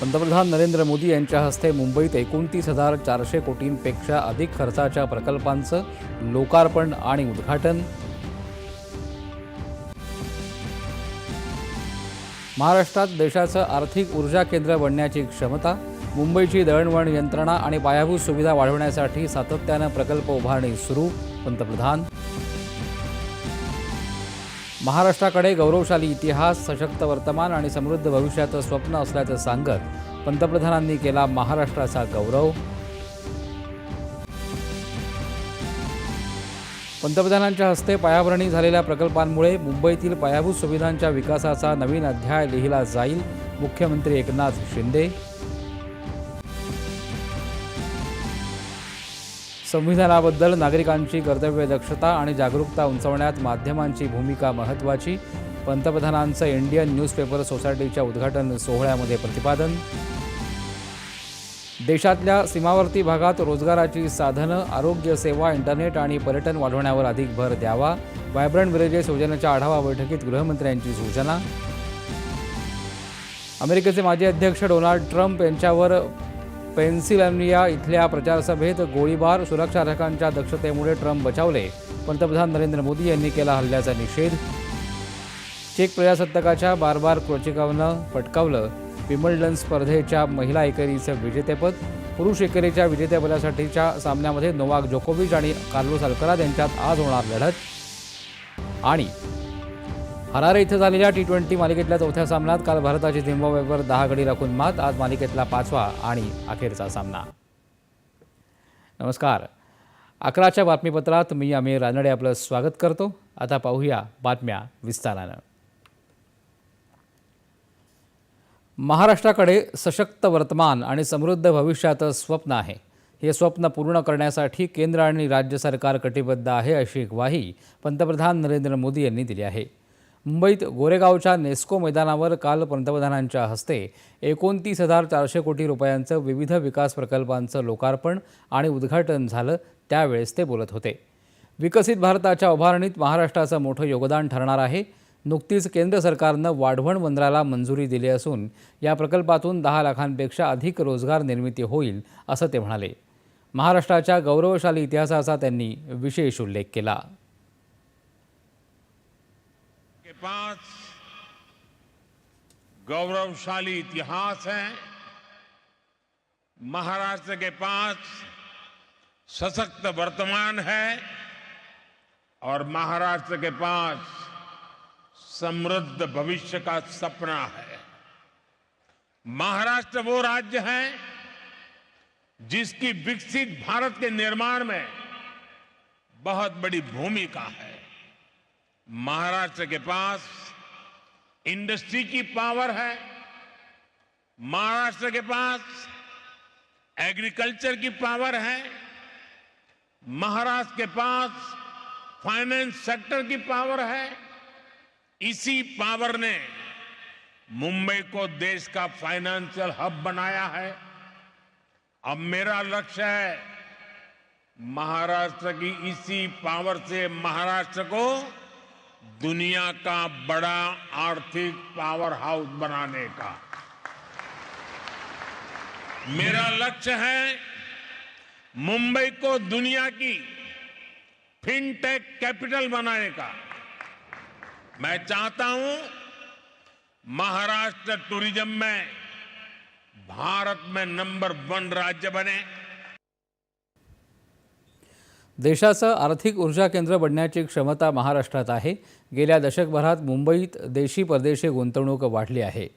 पंतप्रधान नरेंद्र मोदी यांच्या हस्ते मुंबईत एकोणतीस हजार चारशे कोटींपेक्षा अधिक खर्चाच्या प्रकल्पांचं लोकार्पण आणि उद्घाटन. महाराष्ट्रात देशाचं आर्थिक ऊर्जा केंद्र बनण्याची क्षमता मुंबईची दळणवळण यंत्रणा आणि पायाभूत सुविधा वाढवण्यासाठी सातत्यानं प्रकल्प उभारणी सुरू पंतप्रधान. महाराष्ट्राकडे गौरवशाली इतिहास सशक्त वर्तमान आणि समृद्ध भविष्याचं स्वप्न असल्याचं सांगत पंतप्रधानांनी केला महाराष्ट्राचा गौरव. पंतप्रधानांच्या हस्ते पायाभरणी झालेल्या प्रकल्पांमुळे मुंबईतील पायाभूत सुविधांच्या विकासाचा नवीन अध्याय लिहिला जाईल. मुख्यमंत्री एकनाथ शिंदे संविधानाबद्दल नागरिकांची कर्तव्य दक्षता आणि जागरूकता उंचवण्यात माध्यमांची भूमिका महत्त्वाची. पंतप्रधानांचं इंडियन न्यूजपेपर सोसायटीच्या उद्घाटन सोहळ्यामध्ये प्रतिपादन. देशातल्या सीमावर्ती भागात रोजगाराची साधनं आरोग्य सेवा इंटरनेट आणि पर्यटन वाढवण्यावर अधिक भर द्यावा. व्हायब्रंट विलेजेस योजनेच्या आढावा बैठकीत गृहमंत्र्यांची सूचना. अमेरिकेचे माजी अध्यक्ष डोनाल्ड ट्रम्प यांच्यावर पेन्सिल्व्हानिया इथल्या प्रचारसभेत गोळीबार सुरक्षारक्षकांच्या दक्षतेमुळे ट्रम्प बचावले. पंतप्रधान नरेंद्र मोदी यांनी केला हल्ल्याचा निषेध. चेक प्रजासत्ताकाच्या बारबार क्रोचिकावनं पटकावलं. विमल्डन स्पर्धेच्या महिला एकेरीचं विजेतेपद पुरुष एकेरीच्या विजेतेपदासाठीच्या सामन्यामध्ये नोवाक जोकोविच आणि कार्लोस अल्कराज यांच्यात आज होणार लढत. आणि हरारे इथं झालेल्या टी ट्वेंटी मालिकेतल्या चौथ्या सामन्यात काल भारताची झिम्बाब्वेवर दहा गडी राखून मात आज मालिकेतला पाचवा आणि अखेरचा सामना. नमस्कार. अकराच्या बातमीपत्रात मी आम्ही रानडे आपलं स्वागत करतो. आता पाहूया बातम्या विस्तारानं. महाराष्ट्राकडे सशक्त वर्तमान आणि समृद्ध भविष्याचं स्वप्न आहे. हे स्वप्न पूर्ण करण्यासाठी केंद्र आणि राज्य सरकार कटिबद्ध आहे अशी ग्वाही पंतप्रधान नरेंद्र मोदी यांनी दिली आहे. मुंबईत गोरेगावच्या नेस्को मैदानावर काल पंतप्रधानांच्या हस्ते एकोणतीस हजार चारशे कोटी रुपयांचं विविध विकास प्रकल्पांचं लोकार्पण आणि उद्घाटन झालं त्यावेळेस ते बोलत होते. विकसित भारताच्या उभारणीत महाराष्ट्राचं मोठं योगदान ठरणार आहे. नुकतीच केंद्र सरकारनं वाढवण बंदराला मंजुरी दिली असून या प्रकल्पातून दहा लाखांपेक्षा अधिक रोजगार निर्मिती होईल असं ते म्हणाले. महाराष्ट्राच्या गौरवशाली इतिहासाचा त्यांनी विशेष उल्लेख केला. के पास गौरवशाली इतिहास है। महाराष्ट्र के पास सशक्त वर्तमान है और महाराष्ट्र के पास समृद्ध भविष्य का सपना है। महाराष्ट्र वो राज्य है जिसकी विकसित भारत के निर्माण में बहुत बड़ी भूमिका है। महाराष्ट्र के पास इंडस्ट्री की पावर है, महाराष्ट्र के पास एग्रीकल्चर की पावर है, महाराष्ट्र के पास फाइनेंस सेक्टर की पावर है। इसी पावर ने मुंबई को देश का फाइनेंशियल हब बनाया है। अब मेरा लक्ष्य है महाराष्ट्र की इसी पावर से महाराष्ट्र को दुनिया का बड़ा आर्थिक पावर हाउस बनाने का। मेरा लक्ष्य है मुंबई को दुनिया की फिनटेक कैपिटल बनाने का। मैं चाहता हूँ महाराष्ट्र टूरिज़्म में भारत में नंबर वन राज्य बने। देशाचं आर्थिक ऊर्जा केंद्र बनण्याची क्षमता महाराष्ट्रात आहे. गेल्या दशकभरात मुंबईत देशी परदेशी गुंतवणूक वाढली आहे.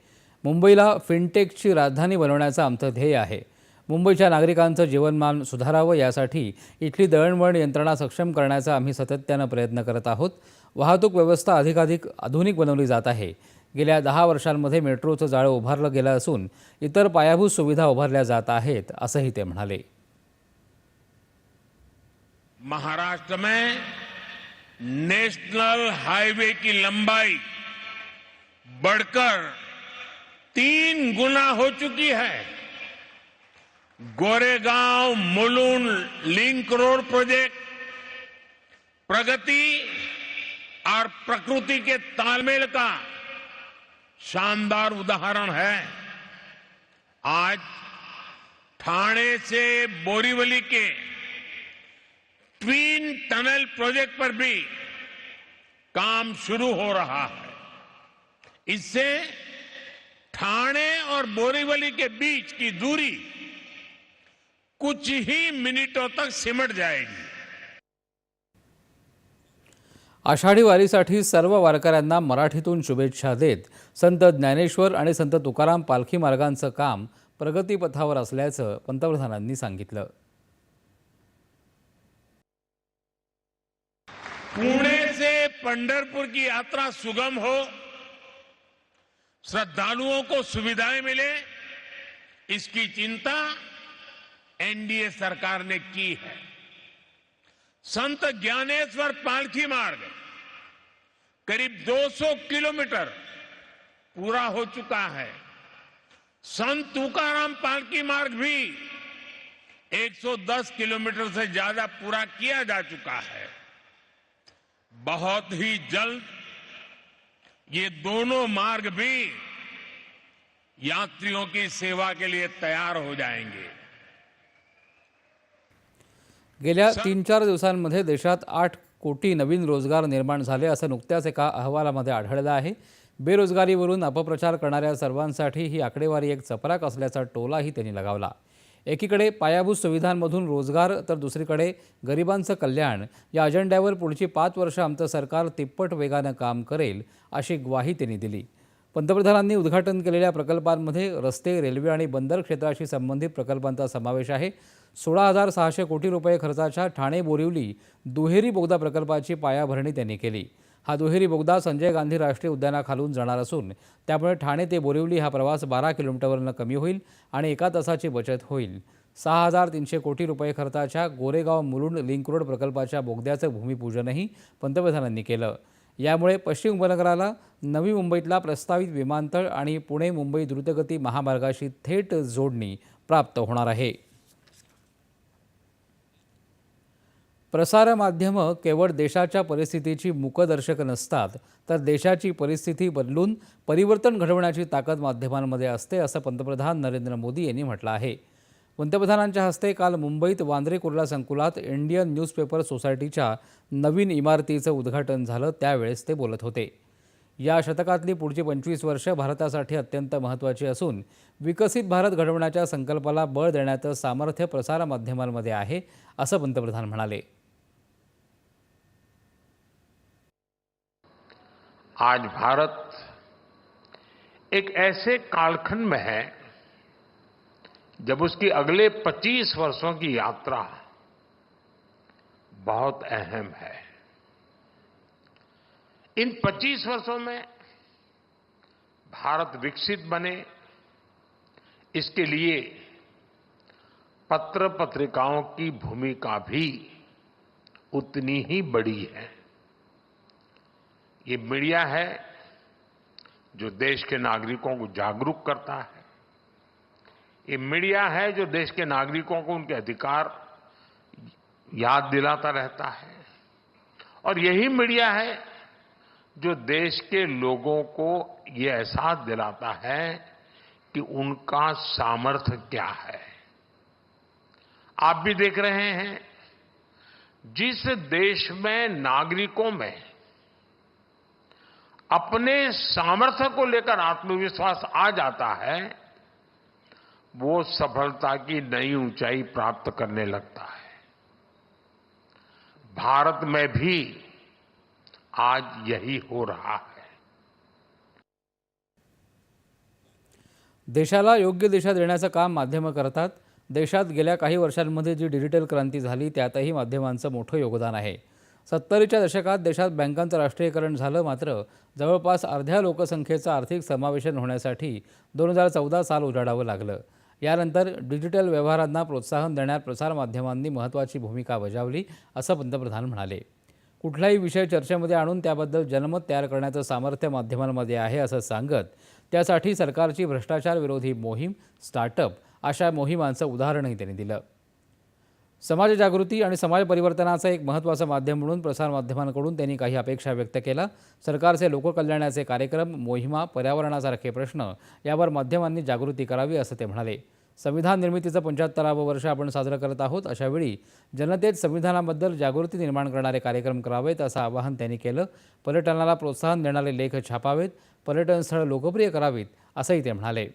मुंबईला फिनटेकची राजधानी बनवण्याचं आमचं ध्येय आहे. मुंबईच्या नागरिकांचं जीवनमान सुधारावं यासाठी इथली दळणवळण यंत्रणा सक्षम करण्याचा आम्ही सातत्यानं प्रयत्न करत आहोत. वाहतूक व्यवस्था अधिकाधिक आधुनिक बनवली जात आहे. गेल्या दहा वर्षांमध्ये मेट्रोचं जाळं उभारलं गेलं असून इतर पायाभूत सुविधा उभारल्या जात आहेत असंही ते म्हणाले. महाराष्ट्र में नेशनल हाईवे की लंबाई बढ़कर तीन गुना हो चुकी है। Goregaon Mulund link road project प्रगति और प्रकृति के तालमेल का शानदार उदाहरण है। आज ठाणे से बोरीवली के ट्वीन टनल प्रोजेक्ट पर भी काम शुरू हो रहा है। इससे ठाणे और बोरीवली के बीच की दूरी कुछ ही मिनटों तक सिमट जाएगी। आषाढी वारीसाठी सर्व वारकऱ्यांना मराठीतून शुभेच्छा देत संत ज्ञानेश्वर आणि संत तुकाराम पालखी मार्गांचं काम प्रगतीपथावर असल्याचं पंतप्रधानांनी सांगितलं. पुणे से पंडरपुर की यात्रा सुगम हो, श्रद्धालुओं को सुविधाएँ मिले, इसकी चिंता एनडीए सरकार ने की है। संत ज्ञानेश्वर पालखी मार्ग करीब 200 किलोमीटर पूरा हो चुका है। संत तुकाराम पालकी मार्ग भी 110 किलोमीटर से ज़्यादा पूरा किया जा चुका है। बहुत ही जल्द ये दोनों मार्ग भी यात्रियों की सेवा के लिए तैयार हो जाएंगे। गेल्या तीन चार दिवसांमध्ये देशात आठ कोटी नवीन रोजगार निर्माण झाले असं नुकत्याच एका अहवालामध्ये आढळलं आहे. बेरोजगारीवरून अपप्रचार करणाऱ्या सर्वांसाठी ही आकडेवारी एक चपराक असल्याचा टोलाही त्यांनी लगावला. एकीकडे पायाभूत सुविधांमधून रोजगार तर दुसरीकडे गरिबांचं कल्याण. या अजेंड्यावर पुढची पाच वर्ष आमचं सरकार तिप्पट वेगानं काम करेल अशी ग्वाही त्यांनी दिली. पंतप्रधानांनी उद्घाटन केलेल्या प्रकल्पांमध्ये रस्ते रेल्वे आणि बंदर क्षेत्राशी संबंधित प्रकल्पांचा समावेश आहे. सोळा हजार सहाशे कोटी रुपये खर्चाच्या ठाणे बोरिवली दुहेरी बोगदा प्रकल्पाची पायाभरणी त्यांनी केली. हा दुहेरी बोगदा संजय गांधी राष्ट्रीय उद्यानाखालून जाणार असून त्यामुळे ठाणे ते बोरिवली हा प्रवास बारा किलोमीटरवरनं कमी होईल आणि एका तासाची बचत होईल. सहा हजार तीनशे कोटी रुपये खर्चाच्या गोरेगाव मुलुंड लिंक रोड प्रकल्पाच्या बोगद्याचं भूमिपूजनही पंतप्रधानांनी केलं. यामुळे पश्चिम उपनगराला नवी मुंबईतला प्रस्तावित विमानतळ आणि पुणे मुंबई द्रुतगती महामार्गाशी थेट जोडणी प्राप्त होणार आहे. प्रसारमाध्यमं केवळ देशाच्या परिस्थितीची मुकदर्शक नसतात तर देशाची परिस्थिती बदलून परिवर्तन घडवण्याची ताकद माध्यमांमध्ये असते असं पंतप्रधान नरेंद्र मोदी यांनी म्हटलं आहे. पंतप्रधानांच्या हस्ते काल मुंबईत वांद्रे कुर्ला संकुलात इंडियन न्यूजपेपर सोसायटीच्या नवीन इमारतीचं उद्घाटन झालं त्यावेळेस ते बोलत होते. या शतकातली पुढची पंचवीस वर्ष भारतासाठी अत्यंत महत्त्वाची असून विकसित भारत घडवण्याच्या संकल्पाला बळ देण्याचं सामर्थ्य प्रसारमाध्यमांमध्ये आहे असं पंतप्रधान म्हणाले. आज भारत एक ऐसे कालखंड में है, जब उसकी अगले 25 वर्षों की यात्रा बहुत अहम है। इन 25 वर्षों में भारत विकसित बने, इसके लिए पत्र पत्रिकाओं की भूमिका भी उतनी ही बड़ी है। ये मीडिया है जो देश के नागरिकों को जागरूक करता है। ये मीडिया है जो देश के नागरिकों को उनके अधिकार याद दिलाता रहता है। और यही मीडिया है जो देश के लोगों को ये एहसास दिलाता है कि उनका सामर्थ्य क्या है। आप भी देख रहे हैं, जिस देश में नागरिकों में अपने सामर्थ्य को लेकर आत्मविश्वास आ जाता है, वो सफलता की नई ऊंचाई प्राप्त करने लगता है। भारत में भी आज यही हो रहा है। देशाला योग्य दिशा देण्याचं काम माध्यमं करतात. देशात गेल्या काही वर्षांमध्ये जी डिजिटल क्रांती झाली, त्यातही माध्यमांचं मोठं योगदान आहे. सत्तरीच्या दशकात देशात बँकांचं राष्ट्रीयकरण झालं मात्र जवळपास अर्ध्या लोकसंख्येचं आर्थिक समावेशन होण्यासाठी दोन हजार चौदा साल उजाडावं लागलं. यानंतर डिजिटल व्यवहारांना प्रोत्साहन देण्यात प्रसारमाध्यमांनी महत्त्वाची भूमिका बजावली असं पंतप्रधान म्हणाले. कुठलाही विषय चर्चेमध्ये आणून त्याबद्दल जनमत तयार करण्याचं सामर्थ्य माध्यमांमध्ये आहे असं सांगत त्यासाठी सरकारची भ्रष्टाचार विरोधी मोहीम स्टार्टअप अशा मोहिमांचं उदाहरणही त्यांनी दिलं. समाज जागृती आणि समाज परिवर्तनाचं एक महत्त्वाचं माध्यम म्हणून प्रसारमाध्यमांकडून त्यांनी काही अपेक्षा व्यक्त केल्या. सरकारचे लोककल्याणाचे कार्यक्रम मोहिमा पर्यावरणासारखे प्रश्न यावर माध्यमांनी जागृती करावी असं ते म्हणाले. संविधान निर्मितीचं पंच्याहत्तरावं वर्ष आपण साजरं करत आहोत. अशावेळी जनतेत संविधानाबद्दल जागृती निर्माण करणारे कार्यक्रम करावेत असं आवाहन त्यांनी केलं. पर्यटनाला प्रोत्साहन देणारे लेख छापावेत. पर्यटनस्थळं लोकप्रिय करावीत असंही ते म्हणाले.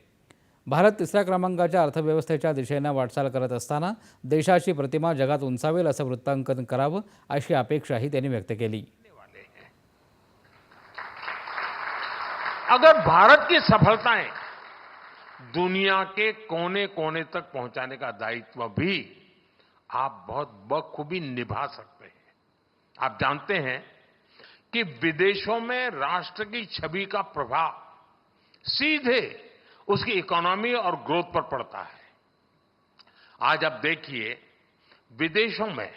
भारत तिसऱ्या क्रमांकाच्या अर्थव्यवस्थेच्या दिशेनं वाटचाल करत असताना देशाची प्रतिमा जगात उंचावेल असं वृत्तांकन करावं अशी अपेक्षाही त्यांनी व्यक्त केली. अगर भारत की सफलताएँ दुनिया के कोने कोने तक पहुँचाने का दायित्व भी आप बहुत बखूबी निभा सकते हैं। आप जानते हैं कि विदेशों में राष्ट्र की छवि का प्रभाव सीधे उसकी इकोनॉमी और ग्रोथ पर पड़ता है। आज आप देखिए, विदेशों में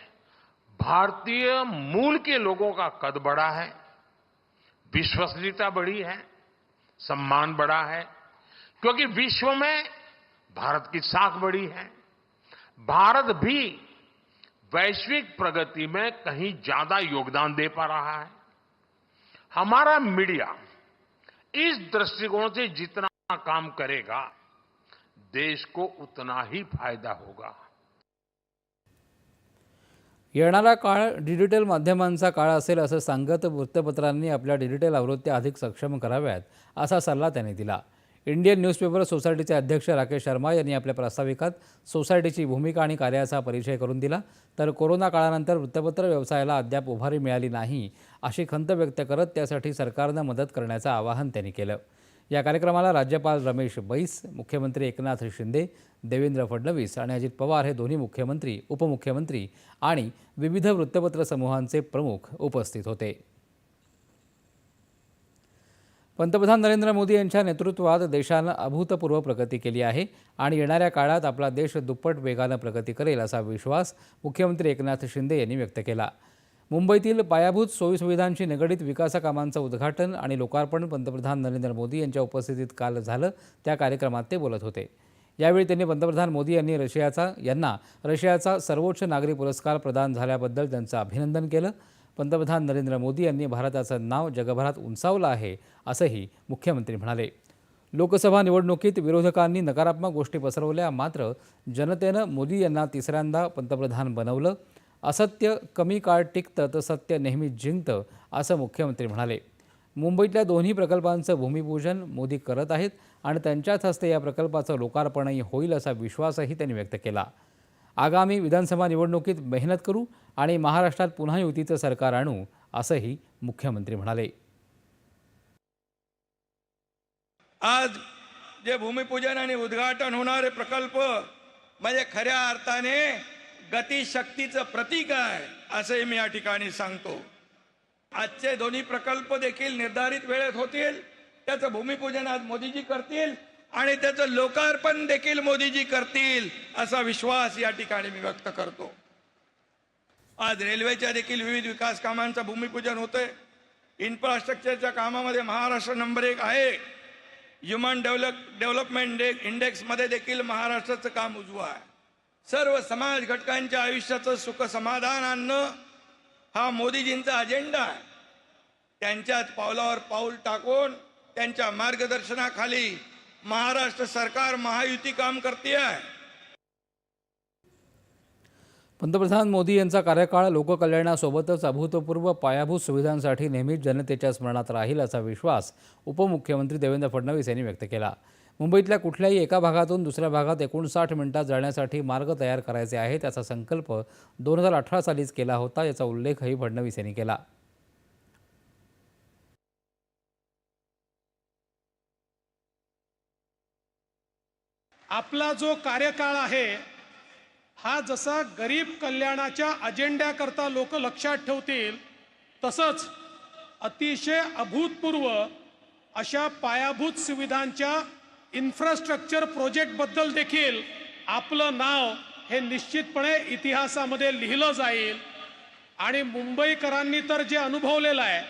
भारतीय मूल के लोगों का कद बढ़ा है, विश्वसनीयता बढ़ी है, सम्मान बढ़ा है, क्योंकि विश्व में भारत की साख बढ़ी है। भारत भी वैश्विक प्रगति में कहीं ज़्यादा योगदान दे पा रहा है। हमारा मीडिया इस दृष्टिकोण से जितना काम करेगा देश को उतना ही फायदा होगा। येणारा काळ डिजिटल माध्यमांचा काळ असेल असं सांगत वृत्तपत्रांनी आपल्या डिजिटल आवृत्त्या अधिक सक्षम कराव्यात असा सल्ला त्यांनी दिला. इंडियन न्यूजपेपर सोसायटीचे अध्यक्ष राकेश शर्मा यांनी आपल्या प्रास्ताविकात सोसायटीची भूमिका आणि कार्याचा परिचय करून दिला. तर कोरोना काळानंतर वृत्तपत्र व्यवसायाला अद्याप उभारी मिळाली नाही अशी खंत व्यक्त करत त्यासाठी सरकारनं मदत करण्याचं आवाहन त्यांनी केलं. या कार्यक्रमाला राज्यपाल रमेश बैस मुख्यमंत्री एकनाथ शिंदे देवेंद्र फडणवीस आणि अजित पवार हे दोन्ही मुख्यमंत्री उपमुख्यमंत्री आणि विविध वृत्तपत्र समूहांचे प्रमुख उपस्थित होते. पंतप्रधान नरेंद्र मोदी यांच्या नेतृत्वात देशानं अभूतपूर्व प्रगती केली आहे आणि येणाऱ्या काळात आपला देश दुप्पट वेगानं प्रगती करेल असा विश्वास मुख्यमंत्री एकनाथ शिंदे यांनी व्यक्त केला. मुंबईतील पायाभूत सोयीसुविधांशी निगडीत विकासकामांचं उद्घाटन आणि लोकार्पण पंतप्रधान नरेंद्र मोदी यांच्या उपस्थितीत काल झालं त्या कार्यक्रमात ते बोलत होते. यावेळी त्यांनी पंतप्रधान मोदी यांनी रशियाचा यांना रशियाचा सर्वोच्च नागरी पुरस्कार प्रदान झाल्याबद्दल त्यांचं अभिनंदन केलं. पंतप्रधान नरेंद्र मोदी यांनी भारताचं नाव जगभरात उंचावलं आहे असंही मुख्यमंत्री म्हणाले. लोकसभा निवडणुकीत विरोधकांनी नकारात्मक गोष्टी पसरवल्या मात्र जनतेनं मोदी यांना तिसऱ्यांदा पंतप्रधान बनवलं. असत्य कमी काळ टिकतं तर सत्य नेहमी जिंकतं असं मुख्यमंत्री म्हणाले. मुंबईतल्या दोन्ही प्रकल्पांचं भूमिपूजन मोदी करत आहेत आणि त्यांच्याच हस्ते या प्रकल्पाचं लोकार्पणही होईल असा विश्वासही त्यांनी व्यक्त केला. आगामी विधानसभा निवडणुकीत मेहनत करू आणि महाराष्ट्रात पुन्हा युतीचं सरकार आणू असंही मुख्यमंत्री म्हणाले. आज जे भूमिपूजन आणि उद्घाटन होणारे प्रकल्प म्हणजे खऱ्या अर्थाने गतिशक्तीचं प्रतीक आहे असंही मी या ठिकाणी सांगतो. आजचे दोन्ही प्रकल्प देखील निर्धारित वेळेत होतील त्याचं भूमिपूजन आज मोदीजी करतील आणि त्याचं लोकार्पण देखील मोदीजी करतील असा विश्वास या ठिकाणी मी व्यक्त करतो. आज रेल्वेच्या देखील विविध विकास कामांचं भूमिपूजन होतंय. इन्फ्रास्ट्रक्चरच्या कामामध्ये महाराष्ट्र नंबर एक आहे. ह्युमन डेव्हलप डेव्हलपमेंट डे इंडेक्समध्ये देखील महाराष्ट्राचं काम उजवं आहे. सर्व समाज घटकांच्या आयुष्याचं सुख समाधान आणणं हा मोदीजींचा अजेंडा आहे. त्यांच्याच पावलावर पाऊल टाकून त्यांच्या मार्गदर्शनाखाली महाराष्ट्र सरकार महायुती काम करते आहे पंतप्रधान मोदी यांचा कार्यकाळ लोककल्याणासोबतच अभूतपूर्व पायाभूत सुविधांसाठी नेहमीच जनतेच्या स्मरणात राहील असा विश्वास उपमुख्यमंत्री देवेंद्र फडणवीस यांनी व्यक्त केला. मुंबईतल्या कुठल्याही एका भागातून दुसऱ्या भागात एकोणसाठ मिनिटात जाण्यासाठी मार्ग तयार करायचे आहे त्याचा संकल्प दोन हजार अठरा सालीच केला होता याचा उल्लेखही फडणवीस यांनी केला. आपला जो कार्यकाळ आहे हा जसा गरीब कल्याणाच्या अजेंड्याकरता लोक लक्षात ठेवतील तसंच अतिशय अभूतपूर्व अशा पायाभूत सुविधांच्या इन्फ्रास्ट्रक्चर प्रोजेक्टबद्दल देखील आपलं नाव हे निश्चितपणे इतिहासामध्ये लिहिलं जाईल. आणि मुंबईकरांनी तर जे अनुभवलेलं आहे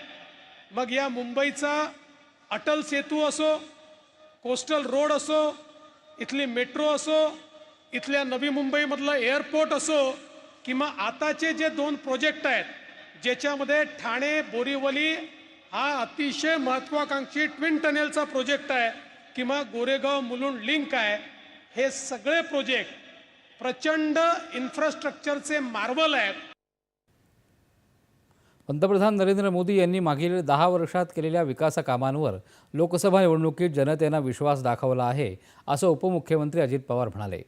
मग या मुंबईचा अटल सेतू असो कोस्टल रोड असो इथली मेट्रो असो इथल्या नवी मुंबईमधलं एअरपोर्ट असो किंवा आताचे जे दोन प्रोजेक्ट आहेत ज्याच्यामध्ये ठाणे बोरीवली हा अतिशय महत्वाकांक्षी ट्विन टनेलचा प्रोजेक्ट आहे किंवा गोरेगाव मुलुंड लिंक आहे हे सगळे प्रोजेक्ट प्रचंड इन्फ्रास्ट्रक्चरचे मार्वल आहेत. पंतप्रधान नरेंद्र मोदी यांनी मागील दहा वर्षात केलेल्या विकासकामांवर लोकसभा निवडणुकीत जनतेनं विश्वास दाखवला आहे असं उपमुख्यमंत्री अजित पवार म्हणाले.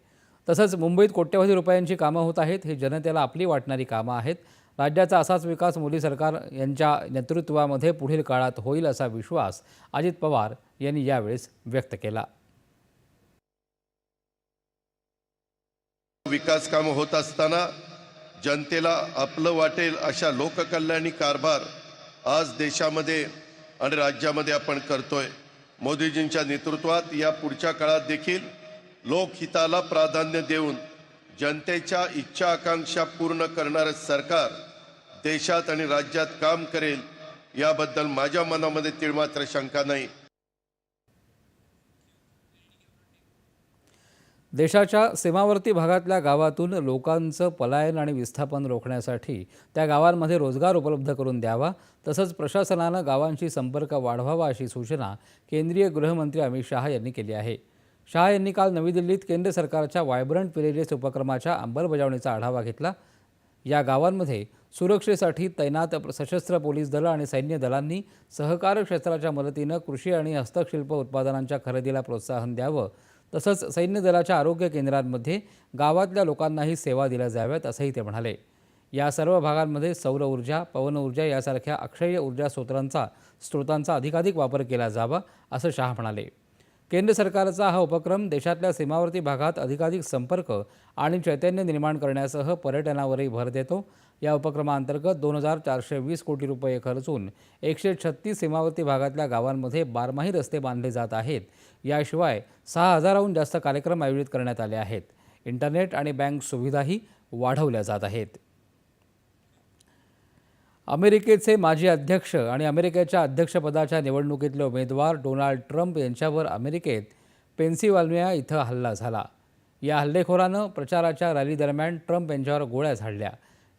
तसंच मुंबईत कोट्यवधी रुपयांची कामं होत आहेत ही जनतेला आपली वाटणारी कामं आहेत राज्याचा असाच विकास मोदी सरकार यांच्या नेतृत्वामध्ये पुढील काळात होईल असा विश्वास अजित पवार यांनी यावेळेस व्यक्त केला. विकास कामं होत असताना जनतेला आपलं वाटेल अशा लोककल्याणी कारभार आज देशामध्ये आणि राज्यामध्ये आपण करतोय. मोदीजींच्या नेतृत्वात या पुढच्या काळात देखील लोकहिताला प्राधान्य देऊन जनतेच्या इच्छा आकांक्षा पूर्ण करणारं सरकार देशात आणि राज्यात काम करेल याबद्दल माझ्या मनामध्ये तिळमात्र शंका नाही. देशाच्या सीमावर्ती भागातल्या गावातून लोकांचं पलायन आणि विस्थापन रोखण्यासाठी त्या गावांमध्ये रोजगार उपलब्ध करून द्यावा तसंच प्रशासनानं गावांशी संपर्क वाढवावा अशी सूचना केंद्रीय गृहमंत्री अमित शहा यांनी केली आहे. शहा यांनी काल नवी दिल्लीत केंद्र सरकारच्या वायब्रंट विलेजेस उपक्रमाच्या अंमलबजावणीचा आढावा घेतला. या गावांमध्ये सुरक्षेसाठी तैनात सशस्त्र पोलीस दलं आणि सैन्य दलांनी सहकार क्षेत्राच्या मदतीनं कृषी आणि हस्तशिल्प उत्पादनांच्या खरेदीला प्रोत्साहन द्यावं. तसंच सैन्य दलाच्या आरोग्य केंद्रांमध्ये गावातल्या लोकांनाही सेवा दिल्या जाव्यात असंही ते म्हणाले. या सर्व भागांमध्ये सौर ऊर्जा पवन ऊर्जा यासारख्या अक्षय ऊर्जा स्रोतांचा स्रोतांचा अधिकाधिक वापर केला जावा असं शाह म्हणाले. केंद्र सरकारचा हा उपक्रम देशातल्या सीमावर्ती भागात अधिकाधिक संपर्क आणि चैतन्य निर्माण करण्यासह पर्यटनावरही भर देतो. या उपक्रमाअंतर्गत दोन हजार चारशे वीस कोटी रुपये खर्चून एकशे छत्तीस सीमावर्ती भागातल्या गावांमध्ये बारमाही रस्ते बांधले जात आहेत. याशिवाय सहा हजाराहून जास्त कार्यक्रम आयोजित करण्यात आले आहेत. इंटरनेट आणि बँक सुविधाही वाढवल्या जात आहेत. अमेरिकेचे माजी अध्यक्ष आणि अमेरिकेच्या अध्यक्षपदाच्या निवडणुकीतले उमेदवार डोनाल्ड ट्रम्प यांच्यावर अमेरिकेत पेन्सिवाल्मिया इथं हल्ला झाला. या हल्लेखोरानं प्रचाराच्या रॅलीदरम्यान ट्रम्प यांच्यावर गोळ्या झाडल्या.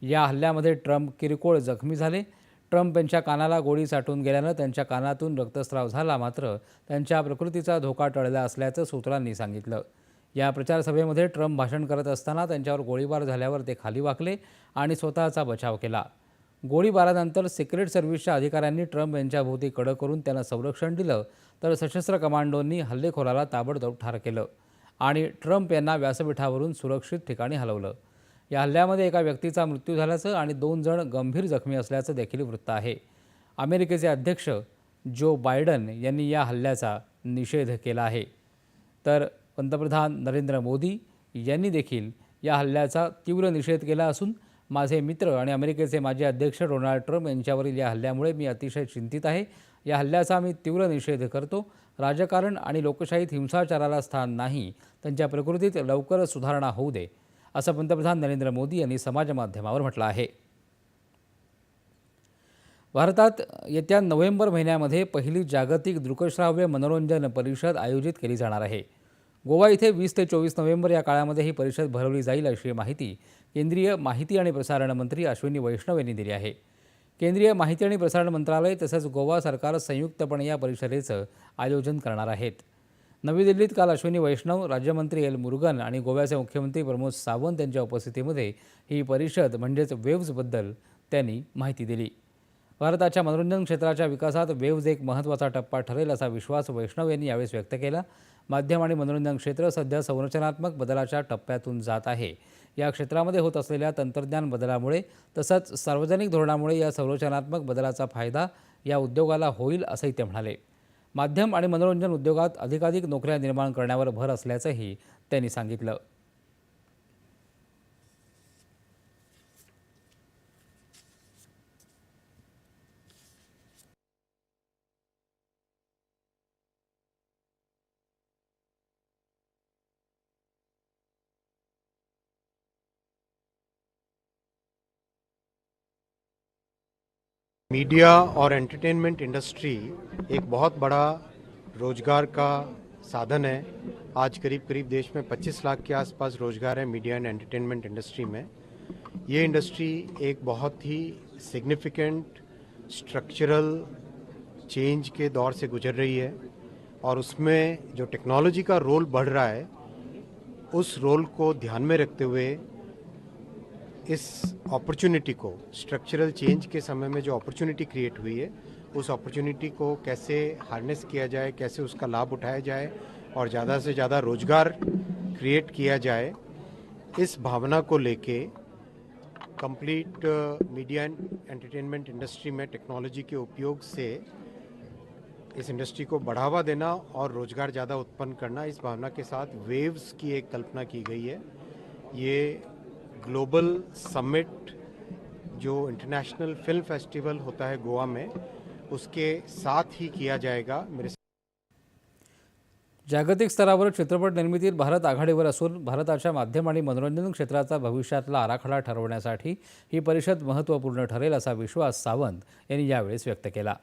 या हल्ल्यामध्ये ट्रम्प किरकोळ जखमी झाले. ट्रम्प यांच्या कानाला गोळी साठून गेल्यानं त्यांच्या कानातून रक्तस्राव झाला मात्र त्यांच्या प्रकृतीचा धोका टळला असल्याचं सूत्रांनी सांगितलं. या प्रचारसभेमध्ये ट्रम्प भाषण करत असताना त्यांच्यावर गोळीबार झाल्यावर ते खाली वाकले आणि स्वतःचा बचाव केला. गोळीबारानंतर सिक्रेट सर्व्हिसच्या अधिकाऱ्यांनी ट्रम्प यांच्याभोवती कडक करून त्यांना संरक्षण दिलं तर सशस्त्र कमांडोंनी हल्लेखोराला ताबडतोब ठार केलं आणि ट्रम्प यांना व्यासपीठावरून सुरक्षित ठिकाणी हलवलं. या हल्ल्यामध्ये एका व्यक्तीचा मृत्यू झाल्याचं आणि दोन जण गंभीर जखमी असल्याचं देखील वृत्त आहे. अमेरिकेचे अध्यक्ष जो बायडन यांनी या हल्ल्याचा निषेध केला आहे. तर पंतप्रधान नरेंद्र मोदी यांनी देखील या हल्ल्याचा तीव्र निषेध केला असून माझे मित्र आणि अमेरिकेचे माजी अध्यक्ष डोनाल्ड ट्रम्प यांच्यावरील या हल्ल्यामुळे मी अतिशय चिंतित आहे. या हल्ल्याचा मी तीव्र निषेध करतो. राजकारण आणि लोकशाहीत हिंसाचाराला स्थान नाही. त्यांच्या प्रकृतीत लवकरच सुधारणा होऊ दे असं पंतप्रधान नरेंद्र मोदी यांनी समाजमाध्यमावर म्हटलं आहे. भारतात येत्या नोव्हेंबर महिन्यामध्ये पहिली जागतिक दृकश्राव्य मनोरंजन परिषद आयोजित केली जाणार आहे. गोवा इथे वीस ते चोवीस नोव्हेंबर या काळामध्ये ही परिषद भरवली जाईल अशी माहिती केंद्रीय माहिती आणि प्रसारण मंत्री अश्विनी वैष्णव यांनी दिली आहे. केंद्रीय माहिती आणि प्रसारण मंत्रालय तसंच गोवा सरकार संयुक्तपणे या परिषदेचं आयोजन करणार आहेत. नवी दिल्लीत काल अश्विनी वैष्णव राज्यमंत्री एल मुरुगन आणि गोव्याचे मुख्यमंत्री प्रमोद सावंत यांच्या उपस्थितीमध्ये ही परिषद म्हणजेच वेव्जबद्दल त्यांनी माहिती दिली. भारताच्या मनोरंजन क्षेत्राच्या विकासात वेव्ज एक महत्त्वाचा टप्पा ठरेल असा विश्वास वैष्णव यांनी यावेळेस व्यक्त केला. माध्यम आणि मनोरंजन क्षेत्र सध्या संरचनात्मक बदलाच्या टप्प्यातून जात आहे. या क्षेत्रामध्ये होत असलेल्या तंत्रज्ञान बदलामुळे तसंच सार्वजनिक धोरणामुळे या संरचनात्मक बदलाचा फायदा या उद्योगाला होईल असंही ते म्हणाले. माध्यम आणि मनोरंजन उद्योगात अधिकाधिक नोकऱ्या निर्माण करण्यावर भर असल्याचंही त्यांनी सांगितलं. मीडिया और एंटरटेनमेंट इंडस्ट्री एक बहुत बड़ा रोज़गार का साधन है। आज करीब करीब देश में 25 लाख के आसपास रोज़गार है मीडिया एंड एंटरटेनमेंट इंडस्ट्री में। ये इंडस्ट्री एक बहुत ही सिग्निफिकेंट स्ट्रक्चरल चेंज के दौर से गुजर रही है और उसमें जो टेक्नोलॉजी का रोल बढ़ रहा है, उस रोल को ध्यान में रखते हुए इस अपॉर्चुनिटी को स्ट्रक्चरल चेंज के समय में जो अपॉर्चुनिटी क्रिएट हुई है, उस अपॉर्चुनिटी को कैसे हार्नेस किया जाए, कैसे उसका लाभ उठाया जाए और ज़्यादा से ज़्यादा रोज़गार क्रिएट किया जाए, इस भावना को लेके complete media and entertainment industry में टेक्नोलॉजी के उपयोग से इस इंडस्ट्री को बढ़ावा देना और रोज़गार ज़्यादा उत्पन्न करना, इस भावना के साथ वेव्स की एक कल्पना की गई है। ये ग्लोबल समिट जो इंटरनेशनल फिल्म फेस्टिवल होता है गोवा में उसके साथ ही किया जाएगा मेरे जागतिक स्तरावर चित्रपट निर्मितीत भारत आघाडीवर असून भारताच्या माध्यम आणि मनोरंजन क्षेत्राचा भविष्यातला आराखडा ठरवण्यासाठी ही परिषद महत्त्वपूर्ण ठरेल असा विश्वास सावंत यांनी यावेळेस व्यक्त केला.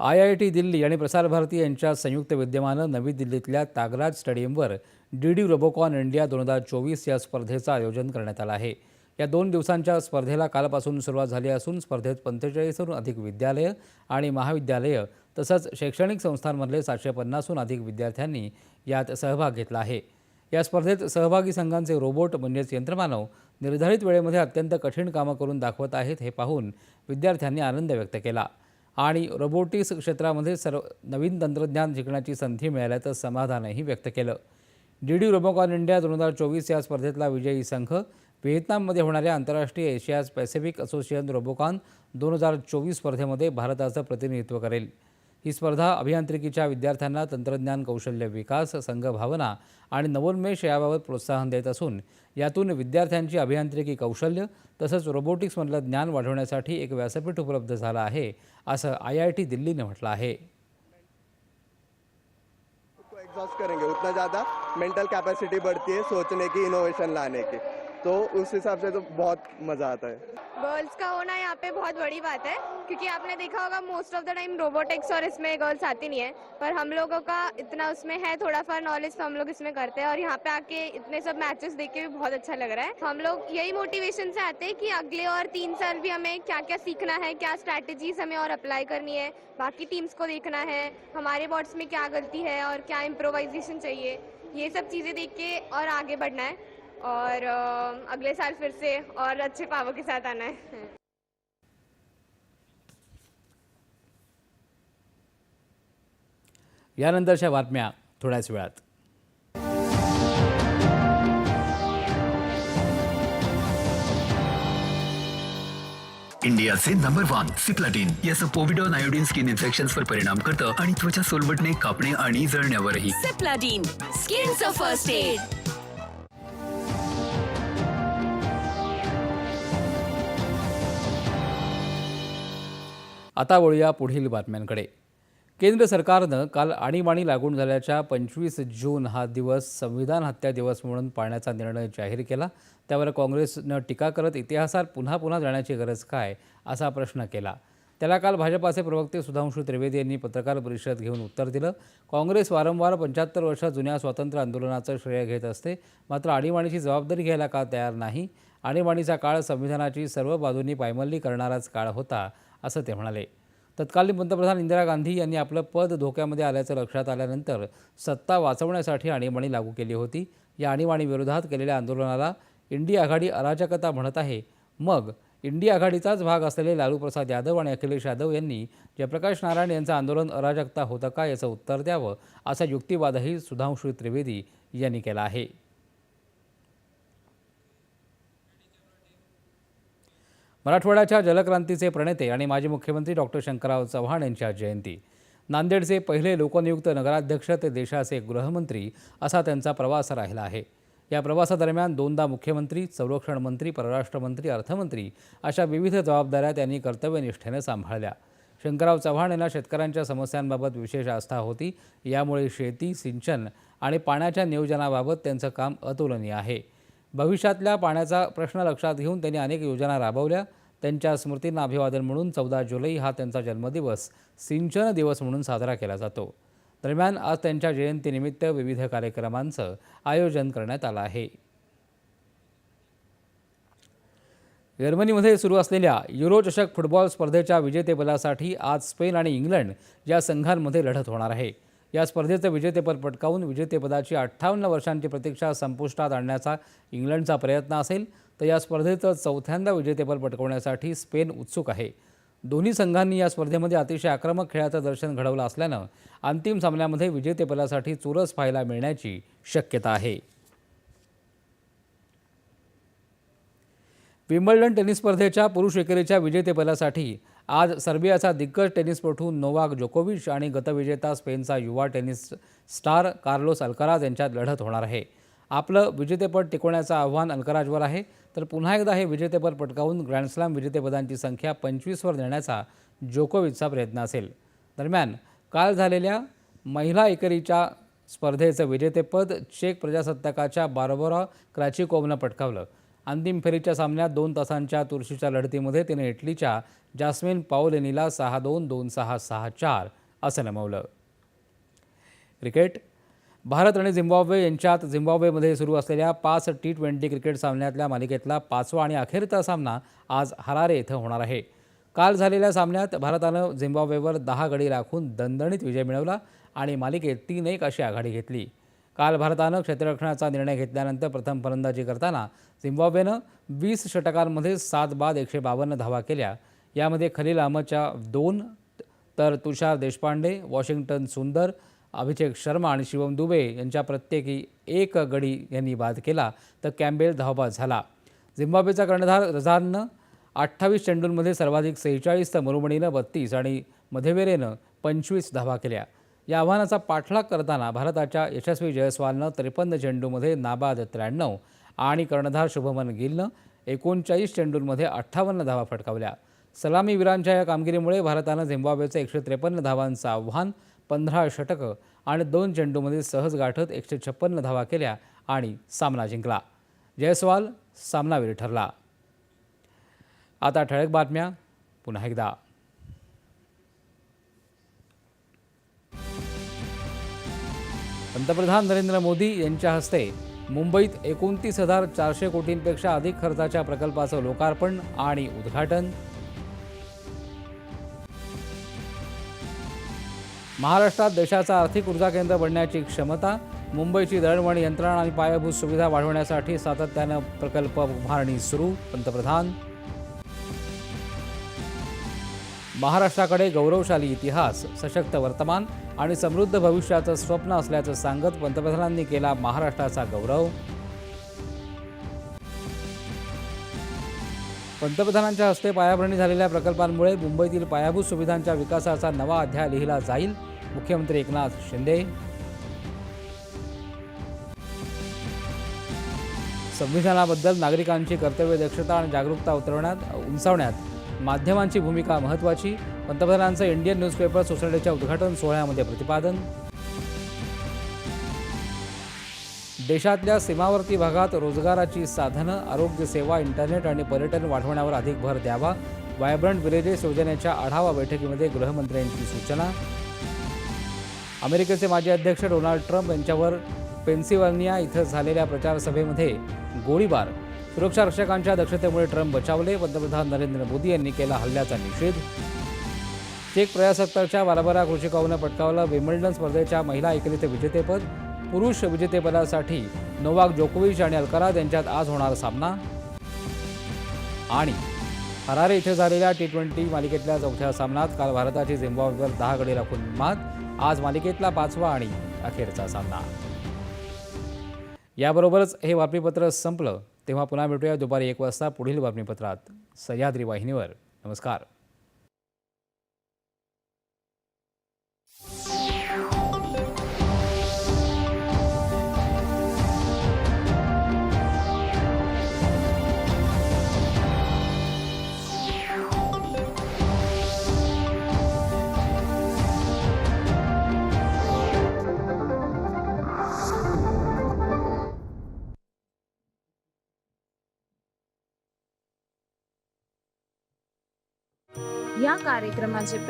आय आय टी दिल्ली आणि प्रसार भारती यांच्या संयुक्त विद्यमानं नवी दिल्लीतल्या तागराज स्टेडियमवर डी डी रोबोकॉन इंडिया दोन हजार चोवीस या स्पर्धेचं आयोजन करण्यात आलं आहे. या दोन दिवसांच्या स्पर्धेला कालपासून सुरुवात झाली असून स्पर्धेत पंचेचाळीसहून अधिक विद्यालयं आणि महाविद्यालयं तसंच शैक्षणिक संस्थांमधले सातशे पन्नासहून अधिक विद्यार्थ्यांनी यात सहभाग घेतला आहे. या स्पर्धेत सहभागी संघांचे रोबोट म्हणजेच यंत्रमानव निर्धारित वेळेमध्ये अत्यंत कठीण कामं करून दाखवत आहेत हे पाहून विद्यार्थ्यांनी आनंद व्यक्त केला. आणि रोबोटिक्स क्षेत्रामध्ये सर्व नवीन तंत्रज्ञान शिकण्याची संधी मिळाल्याचं समाधानही व्यक्त केलं. डी डी रोबोकॉन इंडिया दोन हजार चोवीस या स्पर्धेतला विजयी संघ व्हिएतनाममध्ये होणाऱ्या आंतरराष्ट्रीय एशिया पॅसिफिक असोसिएशन रोबोकॉन दोन हजार चोवीस स्पर्धेमध्ये भारताचं प्रतिनिधित्व करेल. ही स्पर्धा अभियांत्रिकीच्या विद्यार्थ्यांना तंत्रज्ञान कौशल्य विकास संघभावना आणि नवोन्मेष याबाबत प्रोत्साहन देत असून यातून विद्यार्थ्यांची अभियांत्रिकी कौशल्य तसंच रोबोटिक्समधलं ज्ञान वाढवण्यासाठी एक व्यासपीठ उपलब्ध झालं आहे असं आय आय टी दिल्लीने म्हटलं आहे. करेंगे उतना ज़्यादा मेंटल कैपेसिटी बढ़ती है सोचने की इनोवेशन लाने की. तो उस हिसाब से तो बहुत मज़ा आता है। गर्ल्स का होना यहाँ पे बहुत बड़ी बात है, क्योंकि आपने देखा होगा most of the time robotics और इसमें गर्ल्स आती नहीं है, पर हम लोगों का इतना उसमें है थोड़ा फा नॉलेज तो हम लोग इसमें करते हैं और यहाँ पे आके इतने सब मैचेस देख के भी बहुत अच्छा लग रहा है। हम लोग यही मोटिवेशन से आते हैं कि अगले और तीन साल भी हमें क्या क्या सीखना है, क्या स्ट्रैटेजीज हमें और अप्लाई करनी है, बाकी टीम्स को देखना है, हमारे बॉट्स में क्या गलती है और क्या इम्प्रोवाइजेशन चाहिए, ये सब चीज़ें देख के और आगे बढ़ना है। और अगले साल फिर से और अच्छे पावर के साथ आना है। यानंतरच्या बातम्या थोड्याच वेळात. इंडियाचे नंबर वन सिप्लाटिन याचं पोविडॉन आयोडीन स्किन इन्फेक्शन्सवर परिणाम करतं आणि त्वचा सोलवटणे कापणे आणि जळण्यावरही. Cipladine, skin's a first आता वळूया पुढील बातम्यांकडे. केंद्र सरकारनं काल आणीबाणी लागून झाल्याच्या पंचवीस जून हा दिवस संविधान हत्या दिवस म्हणून पाळण्याचा निर्णय जाहीर केला. त्यावर काँग्रेसनं टीका करत इतिहासात पुन्हा पुन्हा जाण्याची गरज काय असा प्रश्न केला. त्याला काल भाजपाचे प्रवक्ते सुधांशू त्रिवेदी यांनी पत्रकार परिषद घेऊन उत्तर दिलं. काँग्रेस वारंवार पंच्याहत्तर वर्ष जुन्या स्वातंत्र्य आंदोलनाचं श्रेय घेत असते. मात्र आणीबाणीची जबाबदारी घ्यायला का तयार नाही? आणीबाणीचा काळ संविधानाची सर्व बाजूंनी पायमल्ली करणाराच काळ होता. असं ते म्हणाले. तत्कालीन पंतप्रधान इंदिरा गांधी यांनी आपलं पद धोक्यामध्ये आल्याचं लक्षात आल्यानंतर सत्ता वाचवण्यासाठी आणीबाणी लागू केली होती. या आणीबाणीविरोधात केलेल्या आंदोलनाला इंडिया आघाडी अराजकता म्हणत आहे. मग इंडिया आघाडीचाच भाग असलेले लालू प्रसाद यादव आणि अखिलेश यादव यांनी जयप्रकाश नारायण यांचं आंदोलन अराजकता होतं का याचं उत्तर द्यावं असा युक्तिवादही सुधांशू त्रिवेदी यांनी केला आहे. मराठवाड्याच्या जलक्रांतीचे प्रणेते आणि माजी मुख्यमंत्री डॉक्टर शंकरराव चव्हाण यांच्या जयंती. नांदेडचे पहिले लोकनियुक्त नगराध्यक्ष ते देशाचे गृहमंत्री असा त्यांचा प्रवास राहिला आहे. या प्रवासादरम्यान दोनदा मुख्यमंत्री संरक्षण मंत्री परराष्ट्र मंत्री अर्थमंत्री अशा विविध जबाबदाऱ्या त्यांनी कर्तव्यनिष्ठेनं सांभाळल्या. शंकरराव चव्हाण यांना शेतकऱ्यांच्या समस्यांबाबत विशेष आस्था होती. यामुळे शेती सिंचन आणि पाण्याच्या नियोजनाबाबत त्यांचं काम अतुलनीय आहे. भविष्यातल्या पाण्याचा प्रश्न लक्षात घेऊन त्यांनी अनेक योजना राबवल्या. त्यांच्या स्मृतींना अभिवादन म्हणून चौदा जुलै हा त्यांचा जन्मदिवस सिंचन दिवस म्हणून साजरा केला जातो. दरम्यान आज त्यांच्या जयंतीनिमित्त विविध कार्यक्रमांचं आयोजन करण्यात आलं आहे. जर्मनीमध्ये सुरू असलेल्या युरोचषक फुटबॉल स्पर्धेच्या विजेतेपदासाठी आज स्पेन आणि इंग्लंड या संघांमध्ये लढत होणार आहे. या स्पर्धेचं विजेतेपद पटकावून विजेतेपदाची अठ्ठावन्न वर्षांची प्रतीक्षा संपुष्टात आणण्याचा इंग्लंडचा प्रयत्न असेल तर या स्पर्धेचं चौथ्यांदा विजेतेपद पटकवण्यासाठी स्पेन उत्सुक आहे. दोन्ही संघांनी या स्पर्धेमध्ये अतिशय आक्रमक खेळाचं दर्शन घडवलं असल्यानं अंतिम सामन्यामध्ये विजेतेपदासाठी चुरस पाहायला मिळण्याची शक्यता आहे. विम्बल्डन टेनिस स्पर्धेच्या पुरुष एकेरीच्या विजेतेपदासाठी आज सर्बियाचा दिग्गज टेनिसपटू नोवाक जोकोविच आणि गतविजेता स्पेनचा युवा टेनिस स्टार कार्लोस अल्कराज यांच्यात लढत होणार आहे. आपलं विजेतेपद टिकवण्याचं आव्हान अल्कराजवर आहे तर पुन्हा एकदा हे विजेतेपद पटकावून ग्रँडस्लॅम विजेतेपदांची संख्या पंचवीसवर नेण्याचा जोकोविचचा प्रयत्न असेल. दरम्यान काल झालेल्या महिला एकेरीच्या स्पर्धेचं विजेतेपद चेक प्रजासत्ताकाच्या बार्बोरा क्रॅचिकोवनं पटकावलं. अंतिम फेरीच्या सामन्यात दोन तासांच्या तुळशीच्या लढतीमध्ये तिने इटलीच्या जास्मिन पाओलेनीला सहा दोन दोन सहा सहा चार असं नमवलं. क्रिकेट. भारत आणि झिम्बाब्वे यांच्यात झिम्बाब्वेमध्ये सुरू असलेल्या पाच टी ट्वेंटी क्रिकेट सामन्यातल्या मालिकेतला पाचवा आणि अखेरचा सामना आज हरारे इथं होणार आहे. काल झालेल्या सामन्यात भारतानं झिम्बाब्वेवर दहा गडी राखून दणदणीत विजय मिळवला आणि मालिकेत तीन एक अशी आघाडी घेतली. काल भारतानं क्षेत्ररक्षणाचा निर्णय घेतल्यानंतर प्रथम फलंदाजी करताना झिम्बाब्वेनं वीस षटकांमध्ये सात बाद एकशे बावन्न धावा केल्या. यामध्ये खलील अहमदच्या दोन तर तुषार देशपांडे वॉशिंग्टन सुंदर अभिषेक शर्मा आणि शिवम दुबे यांच्या प्रत्येकी एक गडी यांनी बाद केला तर कॅम्बेल धावबाद झाला. झिम्बाब्वेचा कर्णधार रझाननं अठ्ठावीस चेंडूंमध्ये सर्वाधिक सेहेचाळीस तर मरुमणीनं बत्तीस आणि मधेवेरेनं पंचवीस धावा केल्या. या आव्हानाचा पाठलाग करताना भारताच्या यशस्वी जयस्वालनं त्रेपन्न चेंडूमध्ये नाबाद त्र्याण्णव आणि कर्णधार शुभमन गिलनं एकोणचाळीस चेंडूंमध्ये अठ्ठावन्न धावा फटकावल्या. सलामीवीरांच्या या कामगिरीमुळे भारतानं झिम्बाब्वेचं एकशे त्रेपन्न धावांचं आव्हान पंधरा षटकं आणि दोन चेंडूमध्ये सहज गाठत एकशे छप्पन्न धावा केल्या आणि सामना जिंकला. जयस्वाल सामनावीर ठरला. आता ठळक बातम्या. पुन्हा एकदा. पंतप्रधान नरेंद्र मोदी यांच्या हस्ते मुंबईत एकोणतीस हजार चारशे कोटींपेक्षा अधिक खर्चाच्या प्रकल्पाचं लोकार्पण आणि उद्घाटन. महाराष्ट्रात देशाचा आर्थिक ऊर्जा केंद्र बनण्याची क्षमता मुंबईची दळणवळण यंत्रणा आणि पायाभूत सुविधा वाढवण्यासाठी सातत्यानं प्रकल्प उभारणी सुरू पंतप्रधान महाराष्ट्राकडे गौरवशाली इतिहास सशक्त वर्तमान आणि समृद्ध भविष्याचं स्वप्न असल्याचं सांगत पंतप्रधानांनी केला महाराष्ट्राचा गौरव. पंतप्रधानांच्या हस्ते पायाभरणी झालेल्या प्रकल्पांमुळे मुंबईतील पायाभूत सुविधांच्या विकासाचा नवा अध्याय लिहिला जाईल. मुख्यमंत्री एकनाथ शिंदे. संविधानाबद्दल नागरिकांची कर्तव्य दक्षता आणि जागरूकता उतरवण्यात उंचावण्यात माध्यमांची भूमिका महत्त्वाची. पंतप्रधानांचं इंडियन न्यूजपेपर सोसायटीच्या उद्घाटन सोहळ्यामध्ये प्रतिपादन. देशातल्या सीमावर्ती भागात रोजगाराची साधनं आरोग्यसेवा इंटरनेट आणि पर्यटन वाढवण्यावर अधिक भर द्यावा. वायब्रंट विलेजेस योजनेच्या आढावा बैठकीमध्ये गृहमंत्र्यांची सूचना. अमेरिकेचे माजी अध्यक्ष डोनाल्ड ट्रम्प यांच्यावर पेन्सिल्व्हानिया इथं झालेल्या प्रचारसभेमध्ये गोळीबार सुरक्षारक्षकांच्या दक्षतेमुळे ट्रम्प बचावले. पंतप्रधान नरेंद्र मोदी यांनी केला हल्ल्याचा निषेध. चेक प्रजासत्ताकच्या बाराबारा कृषिकाऊनं पटकावलं विम्बल्डन स्पर्धेच्या महिला एकेरीचं विजेतेपद. पुरुष विजेतेपदासाठी नोवाक जोकोविच आणि अल्कराज यांच्यात आज होणार सामना. आणि हरारे इथे झालेल्या टी ट्वेंटी मालिकेतल्या चौथ्या सामन्यात काल भारताची झिम्बाब्वेवर दहा गडी राखून मात आज मालिकेतला पाचवा आणि अखेरचा सामना. याबरोबरच हे बातमीपत्र संपलं. तेव्हा पुन्हा भेटूया दुपारी एक वाजता पुढील बातमीपत्रात. सह्याद्री वाहिनीवर. नमस्कार. या कार्यक्रमाचे